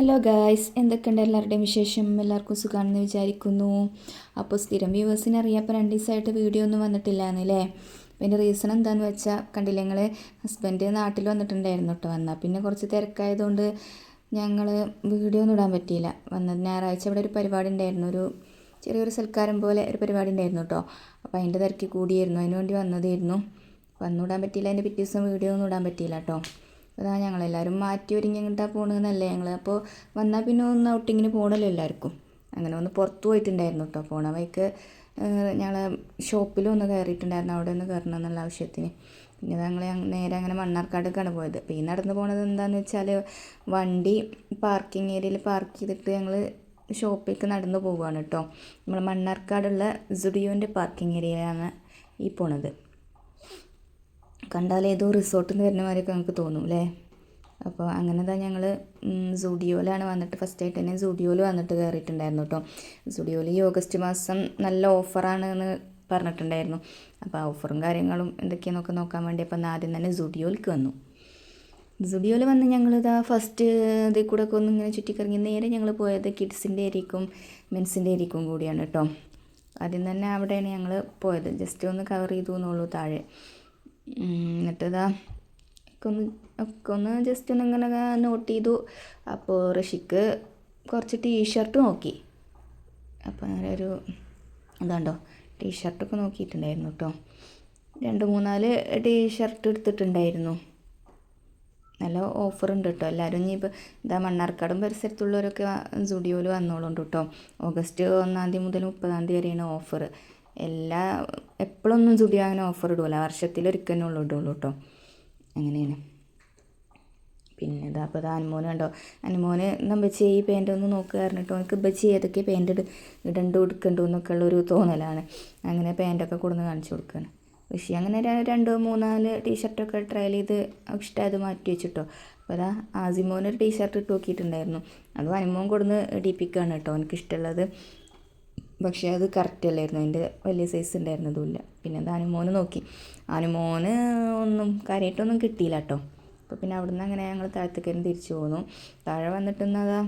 Hello guys എന്തൊക്കെയുണ്ട് എല്ലാവരുടെയും വിശേഷം? എല്ലാവർക്കും സുഖമാണെന്ന് വിചാരിക്കുന്നു. അപ്പോൾ സ്ഥിരം വ്യൂവേഴ്സിനെ അറിയാം അപ്പോൾ രണ്ട് ദിവസമായിട്ട് വീഡിയോ ഒന്നും വന്നിട്ടില്ല എന്നല്ലേ പിന്നെ റീസൺ എന്താണെന്ന് വെച്ചാൽ കണ്ടില്ല ഞങ്ങൾ ഹസ്ബൻഡ് നാട്ടിൽ വന്നിട്ടുണ്ടായിരുന്നു കേട്ടോ വന്നാൽ പിന്നെ കുറച്ച് തിരക്കായതുകൊണ്ട് ഞങ്ങൾ വീഡിയോ ഒന്നും ഇടാൻ പറ്റിയില്ല. വന്നത് ഞായറാഴ്ച ഇവിടെ ഒരു പരിപാടി ഉണ്ടായിരുന്നു. ഒരു ചെറിയൊരു സൽക്കാരം പോലെ ഒരു പരിപാടി ഉണ്ടായിരുന്നു കേട്ടോ അപ്പോൾ അതിന്റെ തിരക്കി കൂടിയായിരുന്നു. അതിനുവേണ്ടി വന്നതായിരുന്നു. വന്നിടാൻ പറ്റിയില്ല. അതിന്റെ പിറ്റേ ദിവസം വീഡിയോ ഒന്നും ഇടാൻ പറ്റിയില്ല കേട്ടോ അതാ ഞങ്ങളെല്ലാവരും മാറ്റി ഒരുങ്ങി എങ്ങോട്ടാണ് പോകണമെന്നല്ലേ ഞങ്ങൾ അപ്പോൾ വന്നാൽ പിന്നെ ഒന്ന് ഔട്ടിങ്ങിന് പോകണമല്ലോ എല്ലാവർക്കും അങ്ങനെ ഒന്ന് പുറത്ത് പോയിട്ടുണ്ടായിരുന്നു കേട്ടോ പോണ വഴിക്ക് ഞങ്ങൾ ഷോപ്പിൽ ഒന്ന് കയറിയിട്ടുണ്ടായിരുന്നു അവിടെ ഒന്ന് കയറണം എന്നുള്ള ആവശ്യത്തിന്. പിന്നെ ഞങ്ങൾ നേരെ അങ്ങനെ മണ്ണാർക്കാടേക്കാണ് പോയത്. അപ്പോൾ ഈ നടന്നു പോണത് എന്താണെന്ന് വെച്ചാൽ വണ്ടി പാർക്കിംഗ് ഏരിയയിൽ പാർക്ക് ചെയ്തിട്ട് ഞങ്ങൾ ഷോപ്പിലേക്ക് നടന്നു പോവുകയാണ് കേട്ടോ നമ്മൾ മണ്ണാർക്കാടുള്ള സുഡിയോന്റെ പാർക്കിംഗ് ഏരിയയിലാണ് ഈ പോണത്. കണ്ടാൽ ഏതോ റിസോർട്ടിൽ നിന്ന് വരുന്ന മാതിരിയൊക്കെ നമുക്ക് തോന്നും അല്ലേ അപ്പോൾ അങ്ങനെ തന്നെ ഞങ്ങൾ സുഡിയോയിലാണ് വന്നിട്ട് ഫസ്റ്റ് ആയിട്ട് തന്നെ സുഡിയോയിൽ വന്നിട്ട് കയറിയിട്ടുണ്ടായിരുന്നു കേട്ടോ സുഡിയോയിൽ ഈ ഓഗസ്റ്റ് മാസം നല്ല ഓഫറാണ് എന്ന് പറഞ്ഞിട്ടുണ്ടായിരുന്നു. അപ്പോൾ ആ ഓഫറും കാര്യങ്ങളും എന്തൊക്കെയാണെന്നൊക്കെ നോക്കാൻ വേണ്ടി അപ്പം ആദ്യം തന്നെ സുഡിയോയിലേക്ക് വന്നു. സുഡിയോയിൽ വന്ന് ഞങ്ങളിതാ ഫസ്റ്റ് ഇതിൽ കൂടെ ഒക്കെ ഒന്ന് ഇങ്ങനെ ചുറ്റിക്കറങ്ങി നേരെ ഞങ്ങൾ പോയത് കിഡ്സിന്റെ ഏരിയക്കും മെൻസിന്റെ ഏരിയക്കും കൂടിയാണ് കേട്ടോ ആദ്യം തന്നെ അവിടെയാണ് ഞങ്ങൾ പോയത്. ജസ്റ്റ് ഒന്ന് കവർ ചെയ്തു എന്നുള്ളൂ താഴെ. എന്നിട്ട് ഇതാ ഒന്ന് ഒക്കെ ഒന്ന് ജസ്റ്റ് ഒന്ന് ഇങ്ങനെ നോട്ട് ചെയ്തു. അപ്പോൾ ഋഷിക്ക് കുറച്ച് ടീഷർട്ട് നോക്കി. അപ്പോൾ അങ്ങനെ ഒരു ഇതാണ്ടോ ടീഷർട്ടൊക്കെ നോക്കിയിട്ടുണ്ടായിരുന്നു കേട്ടോ രണ്ട് മൂന്നാൽ ടീഷർട്ട് എടുത്തിട്ടുണ്ടായിരുന്നു. നല്ല ഓഫർ ഉണ്ട് കേട്ടോ എല്ലാവരും ഇനി ഇപ്പോൾ ഇതാ മണ്ണാർക്കാടും പരിസരത്തുള്ളവരൊക്കെ സ്റ്റുഡിയോയിൽ വന്നോളുണ്ട് കേട്ടോ ഓഗസ്റ്റ് ഒന്നാം തീയതി മുതൽ മുപ്പതാം തീയതി വരെയാണ് ഓഫർ എല്ലാ എപ്പോഴൊന്നും സ്റ്റുഡിയോ അങ്ങനെ ഓഫർ ഇടുമല്ലോ വർഷത്തിലൊരിക്കലേ ഉള്ളൂ ഇടുള്ളൂ കേട്ടോ അങ്ങനെയാണ്. പിന്നെ ഇതാ അപ്പോൾ ഇതാ അനുമോന് കണ്ടോ? അനുമോന് നമ്മച്ചി ഈ പെയിന്റ് ഒന്ന് നോക്കുക പറഞ്ഞിട്ട് എനിക്ക് ബച്ചി ഏതൊക്കെ പെയിന്റ് ഇട് ഇടണ്ടു എടുക്കണ്ടു എന്നൊക്കെ ഉള്ളൊരു തോന്നലാണ്. അങ്ങനെ പാന്റൊക്കെ കൊടുന്ന് കാണിച്ചു കൊടുക്കുകയാണ് പക്ഷേ അങ്ങനെ രണ്ട് മൂന്നാൽ ടീഷർട്ടൊക്കെ ട്രയൽ ചെയ്ത് ഇഷ്ടമായത് മാറ്റി വെച്ചിട്ടോ. അപ്പോൾ അതാ ആസിമോനൊരു ടീഷർട്ട് ഇട്ട് നോക്കിയിട്ടുണ്ടായിരുന്നു. അതും അനുമോൻ കൊടുന്ന് ഇടിപ്പിക്കുകയാണ് കേട്ടോ എനിക്ക് ഇഷ്ടമുള്ളത്. പക്ഷേ അത് കറക്റ്റ് അല്ലായിരുന്നു. അതിന്റെ വലിയ സൈസ് ഉണ്ടായിരുന്നതുമില്ല. പിന്നെ അത് അനുമോന് നോക്കി. അനുമോന് ഒന്നും കാര്യമായിട്ടൊന്നും കിട്ടിയില്ല കേട്ടോ. അപ്പോൾ പിന്നെ അവിടുന്ന് അങ്ങനെ ഞങ്ങൾ താഴത്തേക്കാരും തിരിച്ചു പോന്നു. താഴെ വന്നിട്ടെന്നതാ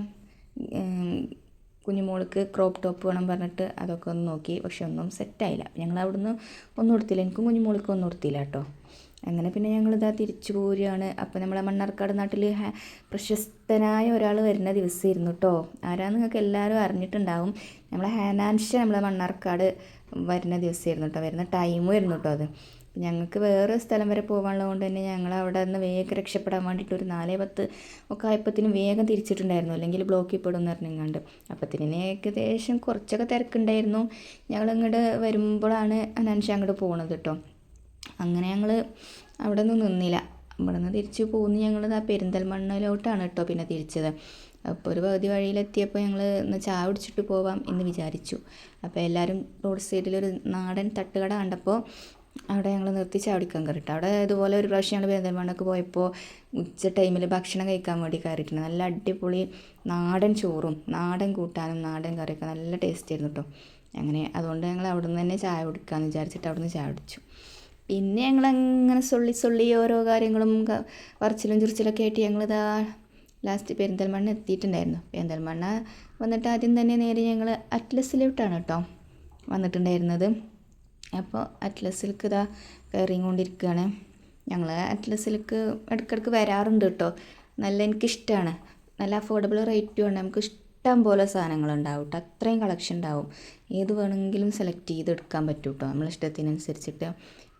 കുഞ്ഞുമോൾക്ക് ക്രോപ്പ് ടോപ്പ് വേണം പറഞ്ഞിട്ട് അതൊക്കെ ഒന്ന് നോക്കി. പക്ഷെ ഒന്നും സെറ്റായില്ല ഞങ്ങൾ അവിടുന്ന് ഒന്നും കൊടുത്തില്ല എനിക്കും കുഞ്ഞുമോൾക്കും ഒന്നും കൊടുത്തില്ല കേട്ടോ. അങ്ങനെ പിന്നെ ഞങ്ങളിതാ തിരിച്ചു പോരുകയാണ്. അപ്പോൾ നമ്മളെ മണ്ണാർക്കാട് നാട്ടിൽ പ്രശസ്തനായ ഒരാൾ വരുന്ന ദിവസമായിരുന്നു കേട്ടോ. ആരാന്ന് നിങ്ങൾക്ക് എല്ലാവരും അറിഞ്ഞിട്ടുണ്ടാവും. നമ്മളെ ഹാനാൻഷ നമ്മളെ മണ്ണാർക്കാട് വരുന്ന ദിവസമായിരുന്നു കേട്ടോ. വരുന്ന ടൈമും ആയിരുന്നു കേട്ടോ അത്. ഞങ്ങൾക്ക് വേറെ സ്ഥലം വരെ പോകാനുള്ളത് കൊണ്ട് തന്നെ ഞങ്ങൾ അവിടെ നിന്ന് വേഗം രക്ഷപ്പെടാൻ വേണ്ടിയിട്ട് ഒരു നാലേ പത്ത് ഒക്കെ ആയപ്പത്തിനും വേഗം തിരിച്ചിട്ടുണ്ടായിരുന്നു. അല്ലെങ്കിൽ ബ്ലോക്കിൽ പെടും എന്ന് പറഞ്ഞെങ്ങാണ്ട്. അപ്പത്തിന് ഏകദേശം കുറച്ചൊക്കെ തിരക്കുണ്ടായിരുന്നു. ഞങ്ങൾ ഇങ്ങോട്ട് വരുമ്പോഴാണ് അനാൻഷ അങ്ങോട്ട് പോണത് കേട്ടോ അങ്ങനെ ഞങ്ങൾ അവിടെ നിന്ന് നിന്നില്ല. ഇവിടെ നിന്ന് തിരിച്ച് പോകുന്ന ഞങ്ങൾ ആ പെരിന്തൽമണ്ണയിലോട്ടാണ് കേട്ടോ പിന്നെ തിരിച്ചത്. അപ്പോൾ ഒരു പകുതി വഴിയിലെത്തിയപ്പോൾ ഞങ്ങൾ ഒന്ന് ചായ കുടിച്ചിട്ട് പോവാം എന്ന് വിചാരിച്ചു. അപ്പോൾ എല്ലാവരും റോഡ് സൈഡിലൊരു നാടൻ തട്ടുകട കണ്ടപ്പോൾ അവിടെ ഞങ്ങൾ നിർത്തി ചാടിക്കാൻ കയറിയിട്ട്. അവിടെ ഇതുപോലെ ഒരു പ്രാവശ്യം ഞങ്ങൾ പെരിന്തൽമണ്ണക്ക് പോയപ്പോൾ ഉച്ച ടൈമിൽ ഭക്ഷണം കഴിക്കാൻ വേണ്ടി കയറിയിട്ടുണ്ട്. നല്ല അടിപൊളി നാടൻ ചോറും നാടൻ കൂട്ടാനും നാടൻ കറിയൊക്കെ നല്ല ടേസ്റ്റ് ആയിരുന്നു കേട്ടോ അങ്ങനെ അതുകൊണ്ട് ഞങ്ങൾ അവിടെ നിന്ന് തന്നെ ചായ കുടിക്കാമെന്ന് വിചാരിച്ചിട്ട് അവിടെ നിന്ന് ചായ കുടിച്ചു. പിന്നെ ഞങ്ങൾ അങ്ങനെ സൊള്ളി സൊള്ളി ഓരോ കാര്യങ്ങളും പറച്ചിലും ചുറിച്ചിലൊക്കെ ആയിട്ട് ഞങ്ങൾ ഞങ്ങളിതാ ലാസ്റ്റ് പെരിന്തൽമണ്ണ എത്തിയിട്ടുണ്ടായിരുന്നു. പെരിന്തൽമണ്ണ വന്നിട്ട് ആദ്യം തന്നെ നേരെ ഞങ്ങൾ അറ്റ്ലസിലോട്ടാണ് കേട്ടോ വന്നിട്ടുണ്ടായിരുന്നത്. അപ്പോൾ അറ്റ്ലസിലേക്ക് ഇതാ കയറിയും കൊണ്ടിരിക്കുകയാണ് ഞങ്ങൾ അറ്റ്ലസിലേക്ക് ഇടയ്ക്കിടയ്ക്ക് വരാറുണ്ട് കേട്ടോ. നല്ല എനിക്കിഷ്ടമാണ് നല്ല അഫോർഡബിൾ റേറ്റും ഉണ്ട് നമുക്ക് ഇഷ്ടം പോലെ സാധനങ്ങളുണ്ടാവും കേട്ടോ. അത്രയും കളക്ഷൻ ഉണ്ടാവും. ഏത് വേണമെങ്കിലും സെലക്ട് ചെയ്ത് എടുക്കാൻ പറ്റും കേട്ടോ. നമ്മളെ ഇഷ്ടത്തിനനുസരിച്ചിട്ട്.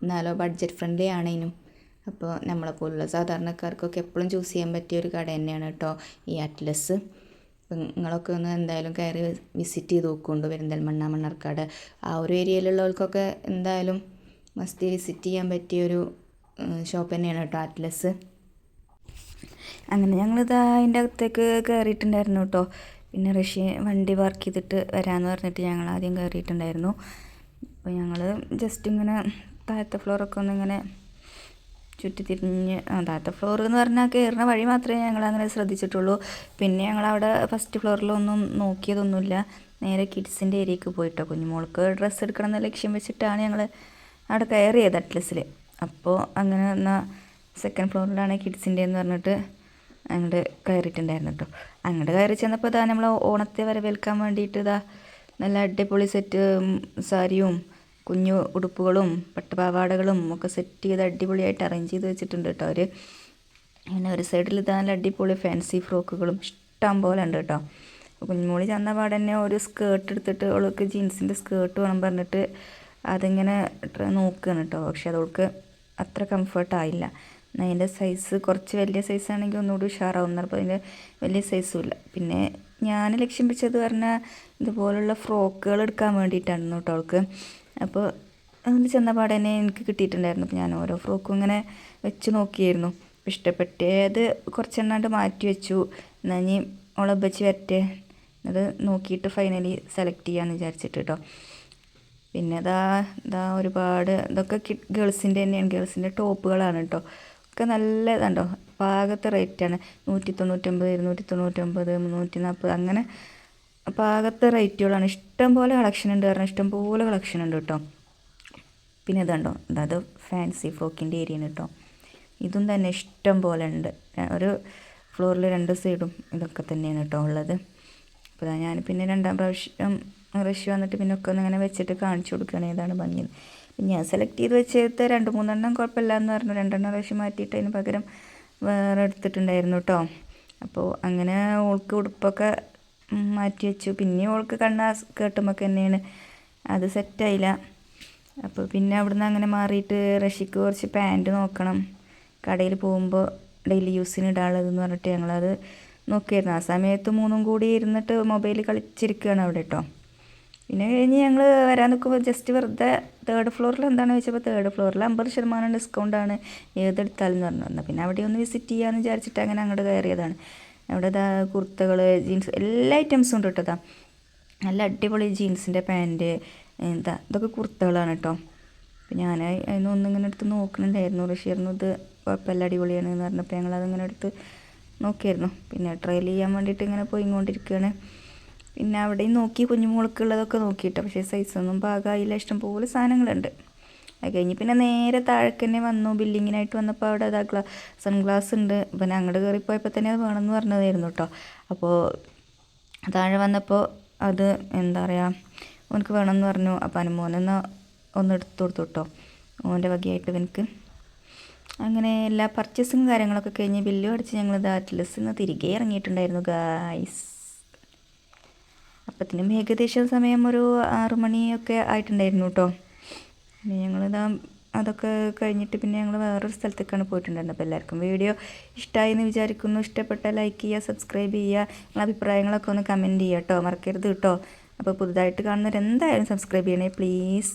എന്നാലോ ബഡ്ജറ്റ് ഫ്രണ്ട്ലി ആണേനും അപ്പോൾ നമ്മളെ പോലുള്ള സാധാരണക്കാർക്കൊക്കെ എപ്പോഴും ചൂസ് ചെയ്യാൻ പറ്റിയ ഒരു കട തന്നെയാണ് കേട്ടോ ഈ അറ്റ്ലസ്. അപ്പം നിങ്ങളൊക്കെ ഒന്ന് എന്തായാലും കയറി വിസിറ്റ് ചെയ്ത് നോക്കുകൊണ്ട് പെരിന്തൽമണ്ണ മണ്ണാർക്കാട്. ആ ഒരു ഏരിയയിലുള്ളവർക്കൊക്കെ എന്തായാലും മസ്റ്റ് വിസിറ്റ് ചെയ്യാൻ പറ്റിയൊരു ഷോപ്പ് തന്നെയാണ് കേട്ടോ അറ്റ്ലസ് അങ്ങനെ ഞങ്ങളിത് അതിന്റെ അകത്തേക്ക് കയറിയിട്ടുണ്ടായിരുന്നു കേട്ടോ. പിന്നെ റഷ്യ വണ്ടി പാർക്ക് ചെയ്തിട്ട് വരാമെന്ന് പറഞ്ഞിട്ട് ഞങ്ങൾ ആദ്യം കയറിയിട്ടുണ്ടായിരുന്നു അപ്പോൾ ഞങ്ങൾ ജസ്റ്റ് ഇങ്ങനെ താഴത്തെ ഫ്ലോറൊക്കെ ഒന്നിങ്ങനെ ചുറ്റിത്തിരിഞ്ഞ് താഴത്തെ ഫ്ലോർ എന്ന് പറഞ്ഞാൽ കയറുന്ന വഴി മാത്രമേ ഞങ്ങൾ അങ്ങനെ ശ്രദ്ധിച്ചിട്ടുള്ളൂ. പിന്നെ ഞങ്ങൾ അവിടെ ഫസ്റ്റ് ഫ്ലോറിലൊന്നും നോക്കിയതൊന്നുമില്ല. നേരെ കിഡ്സിന്റെ ഏരിയക്ക് പോയിട്ടോ. കുഞ്ഞുമോൾക്ക് ഡ്രസ്സ് എടുക്കണം എന്ന ലക്ഷ്യം വെച്ചിട്ടാണ് ഞങ്ങൾ അവിടെ കയറിയത് അറ്റ്ലസിൽ അപ്പോൾ അങ്ങനെ എന്നാൽ സെക്കൻഡ് ഫ്ലോറിലാണ് കിഡ്സിന്റെ എന്ന് പറഞ്ഞിട്ട് അങ്ങോട്ട് കയറിയിട്ടുണ്ടായിരുന്നു കേട്ടോ അങ്ങോട്ട് കയറി ചെന്നപ്പോൾ ഇതാ നമ്മൾ ഓണത്തെ വരവേൽക്കാൻ വേണ്ടിയിട്ട് ഇതാ നല്ല അടിപൊളി സെറ്റ് സാരിയും കുഞ്ഞു ഉടുപ്പുകളും പട്ടുപാവാടകളും ഒക്കെ സെറ്റ് ചെയ്ത് അടിപൊളിയായിട്ട് അറേഞ്ച് ചെയ്ത് വെച്ചിട്ടുണ്ട് കേട്ടോ അവർ പിന്നെ ഒരു സൈഡിൽ നല്ല അടിപൊളി ഫാൻസി ഫ്രോക്കുകളും ഇഷ്ടം പോലെ ഉണ്ട് കേട്ടോ. കുഞ്ഞുമോളി ചെന്ന പാടെ തന്നെ ഒരു സ്കേർട്ട് എടുത്തിട്ട് അവൾക്ക് ജീൻസിന്റെ സ്കേർട്ട് വേണം പറഞ്ഞിട്ട് അതിങ്ങനെ നോക്കുകയാണ് കേട്ടോ. പക്ഷെ അതവൾക്ക് അത്ര കംഫർട്ടായില്ല അതിന്റെ സൈസ് കുറച്ച് വലിയ സൈസ് ആണെങ്കിൽ ഒന്നുകൂടി ഉഷാറാവും അപ്പോൾ അതിന്റെ വലിയ സൈസും ഇല്ല. പിന്നെ ഞാൻ ലക്ഷ്യം വെച്ചത് പറഞ്ഞാൽ ഇതുപോലുള്ള ഫ്രോക്കുകൾ എടുക്കാൻ വേണ്ടിയിട്ടായിരുന്നു കേട്ടോ അവൾക്ക്. അപ്പോൾ അതിൽ ചെന്ന പാടെ തന്നെ എനിക്ക് കിട്ടിയിട്ടുണ്ടായിരുന്നു. അപ്പോൾ ഞാൻ ഓരോ ഫ്രോക്കും ഇങ്ങനെ വെച്ച് നോക്കിയായിരുന്നു. ഇഷ്ടപ്പെട്ടത് കുറച്ചെണ്ണാണ്ട് മാറ്റി വെച്ചു. എന്നാൽ ഇനി ഉളബച്ച് വരട്ടെ. അത് നോക്കിയിട്ട് ഫൈനലി സെലക്ട് ചെയ്യാമെന്ന് വിചാരിച്ചിട്ട് കേട്ടോ പിന്നെ ഇതാ ഇതാ ഒരുപാട് ഇതൊക്കെ ഗേൾസിന്റെ തന്നെയാണ്. ഗേൾസിന്റെ ടോപ്പുകളാണ് കേട്ടോ ഒക്കെ നല്ല ഇതുണ്ടോ പാകത്തെ റേറ്റാണ് നൂറ്റി തൊണ്ണൂറ്റൊമ്പത് ഇരുന്നൂറ്റി തൊണ്ണൂറ്റൊമ്പത് മുന്നൂറ്റി നാൽപ്പത് അങ്ങനെ പാകത്തെ റേറ്റുകളാണ്. ഇഷ്ടം പോലെ കളക്ഷൻ ഉണ്ട് കാരണം ഇഷ്ടം പോലെ കളക്ഷൻ ഉണ്ട് കേട്ടോ പിന്നെ ഇതുണ്ടോ അത് ഫാൻസി ഫ്രോക്കിന്റെ ഏരിയയാണ് കേട്ടോ ഇതും തന്നെ ഇഷ്ടം പോലെ ഉണ്ട്. ഒരു ഫ്ലോറിൽ രണ്ട് സൈഡും ഇതൊക്കെ തന്നെയാണ് കേട്ടോ ഉള്ളത്. അപ്പോൾ ഞാൻ പിന്നെ രണ്ടാം പ്രാവശ്യം റഷ്യ വന്നിട്ട് പിന്നെ ഒക്കെ ഒന്ന് ഇങ്ങനെ വെച്ചിട്ട് കാണിച്ചു കൊടുക്കുകയാണ്. ഏതാണ് ഭംഗിയത് ഞാൻ സെലക്ട് ചെയ്ത് വെച്ചത് രണ്ട് മൂന്നെണ്ണം കുഴപ്പമില്ല എന്ന് പറഞ്ഞു. രണ്ടെണ്ണം റഷ്യ മാറ്റിയിട്ട് അതിന് പകരം വേറെ എടുത്തിട്ടുണ്ടായിരുന്നു കേട്ടോ അപ്പോൾ അങ്ങനെ ഓൾക്ക് ഉടുപ്പൊക്കെ മാറ്റി വെച്ചു. പിന്നെ ഓൾക്ക് കണ്ണാ കേട്ടുമ്പോൾ തന്നെയാണ് അത് സെറ്റായില്ല അപ്പോൾ പിന്നെ അവിടുന്ന് അങ്ങനെ മാറിയിട്ട് റഷിക്ക് കുറച്ച് പാന്റ് നോക്കണം. കടയിൽ പോകുമ്പോൾ ഡെയിലി യൂസിന് ഇടാനുള്ളതെന്ന് പറഞ്ഞിട്ട് ഞങ്ങളത് നോക്കിയായിരുന്നു. ആ സമയത്ത് മൂന്നും കൂടി ഇരുന്നിട്ട് മൊബൈൽ കളിച്ചിരിക്കുകയാണ് അവിടെ കേട്ടോ പിന്നെ കഴിഞ്ഞ് ഞങ്ങൾ വരാൻ നിൽക്കുമ്പോൾ ജസ്റ്റ് വെറുതെ തേർഡ് ഫ്ലോറിൽ എന്താണെന്ന് ചോദിച്ചപ്പോൾ തേർഡ് ഫ്ലോറിൽ അമ്പത് ശതമാനം ഡിസ്കൗണ്ടാണ് ഏതെടുത്താലും എന്ന് പറഞ്ഞു. പിന്നെ അവിടെ ഒന്ന് വിസിറ്റ് ചെയ്യാമെന്ന് വിചാരിച്ചിട്ട് അങ്ങനെ അങ്ങോട്ട് കയറിയതാണ്. അവിടെ ഇതാ കുർത്തകൾ ജീൻസ് എല്ലാ ഐറ്റംസും ഉണ്ട് കേട്ടോ നല്ല അടിപൊളി ജീൻസിന്റെ പാന്റ് എന്താ ഇതൊക്കെ കുർത്തകളാണ് കേട്ടോ അപ്പം ഞാൻ അതിനൊന്നും ഇങ്ങനെ എടുത്ത് നോക്കുന്നുണ്ടായിരുന്നു റഷീറിന് ഇത് കുഴപ്പമില്ല അടിപൊളിയാണ് എന്ന് പറഞ്ഞപ്പോൾ ഞങ്ങൾ അതിങ്ങനെ എടുത്ത് നോക്കിയായിരുന്നു. പിന്നെ ട്രയൽ ചെയ്യാൻ വേണ്ടിയിട്ട് ഇങ്ങനെ പോയി പോയിക്കൊണ്ടിരിക്കുകയാണ് പിന്നെ അവിടെയും നോക്കി കുഞ്ഞുമോൾക്കുള്ളതൊക്കെ നോക്കിയിട്ട്. പക്ഷേ സൈസൊന്നും പാകമായില്ല ഇഷ്ടംപോലെ സാധനങ്ങളുണ്ട്. അത് കഴിഞ്ഞ് പിന്നെ നേരെ താഴേക്കന്നെ വന്നു. ബില്ലിങ്ങിനായിട്ട് വന്നപ്പോൾ അവിടെ അതാ ഗ്ലാ സൺഗ്ലാസ് ഉണ്ട്. പിന്നെ അങ്ങോട്ട് കയറിപ്പോയപ്പോൾ തന്നെ അത് വേണമെന്ന് പറഞ്ഞതായിരുന്നു കേട്ടോ അപ്പോൾ താഴെ വന്നപ്പോൾ അത് എന്താ പറയുക ഓനക്ക് വേണമെന്ന് പറഞ്ഞു. അപ്പോൾ അനുമോനെന്ന് ഒന്ന് എടുത്തു കൊടുത്തു കേട്ടോ ഓന്റെ വകയായിട്ട് എനിക്ക് അങ്ങനെ എല്ലാ പർച്ചേസും കാര്യങ്ങളൊക്കെ കഴിഞ്ഞ് ബില്ലും അടിച്ച് ഞങ്ങൾ ഇത് അറ്റ്ലസ് നിന്ന് തിരികെ ഇറങ്ങിയിട്ടുണ്ടായിരുന്നു ഗായ്സ്. അപ്പത്തിനും ഏകദേശം സമയം ഒരു ആറു മണിയൊക്കെ ആയിട്ടുണ്ടായിരുന്നു കേട്ടോ പിന്നെ ഞങ്ങളിതാ അതൊക്കെ കഴിഞ്ഞിട്ട് പിന്നെ ഞങ്ങൾ വേറൊരു സ്ഥലത്തേക്കാണ് പോയിട്ടുണ്ടായിരുന്നത്. അപ്പോൾ എല്ലാവർക്കും വീഡിയോ ഇഷ്ടമായി എന്ന് വിചാരിക്കുന്നു. ഇഷ്ടപ്പെട്ട ലൈക്ക് ചെയ്യുക സബ്സ്ക്രൈബ് ചെയ്യുക നിങ്ങളുടെ അഭിപ്രായങ്ങളൊക്കെ ഒന്ന് കമന്റ് ചെയ്യുക കേട്ടോ മറക്കരുത് കേട്ടോ അപ്പോൾ പുതുതായിട്ട് കാണുന്നവരെന്തായാലും സബ്സ്ക്രൈബ് ചെയ്യണേ പ്ലീസ്